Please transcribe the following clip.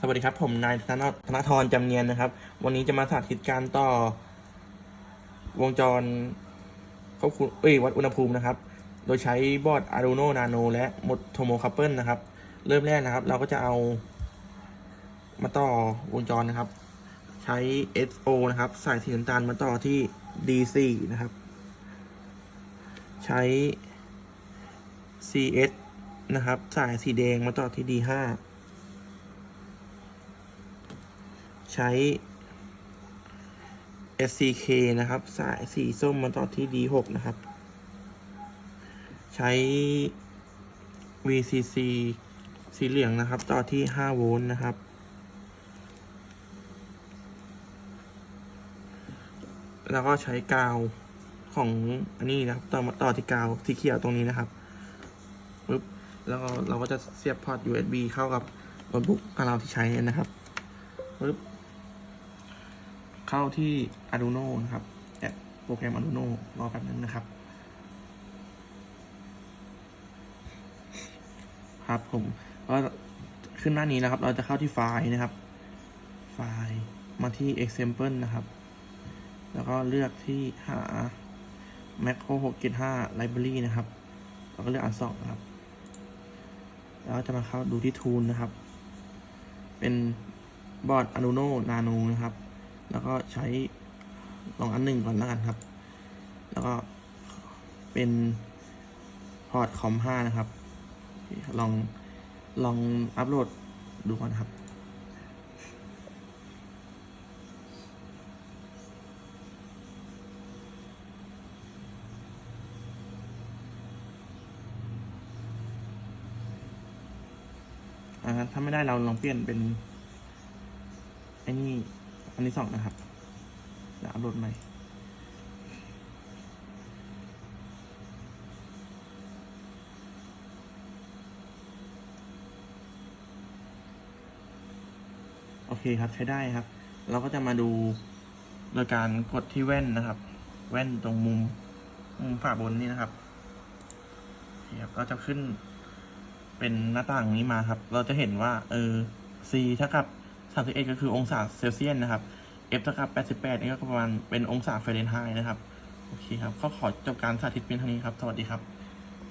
สวัสดีครับ ผมนายธนธนทรจำเนียนนะครับ วันนี้จะมาสาธิตการต่อ วงจรควบคุมเอ้ยวัดอุณหภูมินะครับ โดยใช้บอร์ด Arduino Nano และ Motomo Couple นะครับ เริ่มแรกนะครับ เราก็จะเอา มาต่อวงจรนะครับ ใช้ SO นะครับ สายสีน้ำตาลมาต่อที่ DC นะครับ ใช้ CS นะครับ สายสีแดงมาต่อที่ D5 ใช้ SCK นะครับ สายสีส้มมาต่อที่ D6 นะครับ ใช้ VCC สีเหลืองนะครับ ต่อที่ 5 โวลต์นะครับ แล้วก็ใช้กาวของอันนี้นะครับ ต่อมาต่อที่กาวสีเขียวตรงนี้นะครับปึ๊บแล้วเราก็จะเสียบพอร์ต USB เข้ากับโน้ตบุ๊กของเราที่ใช้นะครับปึ๊บ เข้าที่ Arduino นะครับแอปโปรแกรม Arduino รอแป๊บนึงนะครับ ครับผมก็ขึ้นหน้านี้นะครับ เราจะเข้าที่ไฟล์นะครับ ไฟล์มาที่ example นะครับ แล้วก็เลือกที่หา macro 675 library นะครับแล้วก็เลือกอันสองนะครับ แล้วจะมาเข้าดูที่ tool นะครับ เป็นบอร์ด Arduino Nano นะครับ แล้วก็ใช้ลองอันหนึ่งก่อนแล้วกันครับ แล้วก็เป็นพอร์ตคอมห้านะครับ ลองลองอัปโหลดดูก่อนครับถ้าไม่ได้เราลองเปลี่ยนเป็นไอ้นี่ อันที่สองนะครับเดี๋ยวอัปโหลดใหม่โอเคครับใช้ได้ครับ เราก็จะมาดูโดยการกดที่แว่นนะครับ แว่นตรงมุมมุมฝาบนนี่นะครับเคครับก็จะขึ้นเป็นหน้าต่างนี้มาครับ เราจะเห็นว่าเออ C เท่ากับ31ก็คือองศาเซลเซียสนะครับ F เท่ากับ 88 นี่ก็ประมาณเป็นองศาเฟรนไฮต์นะครับ โอเคครับ ก็ขอจบการสาธิตเพียงเท่านี้ครับ สวัสดีครับ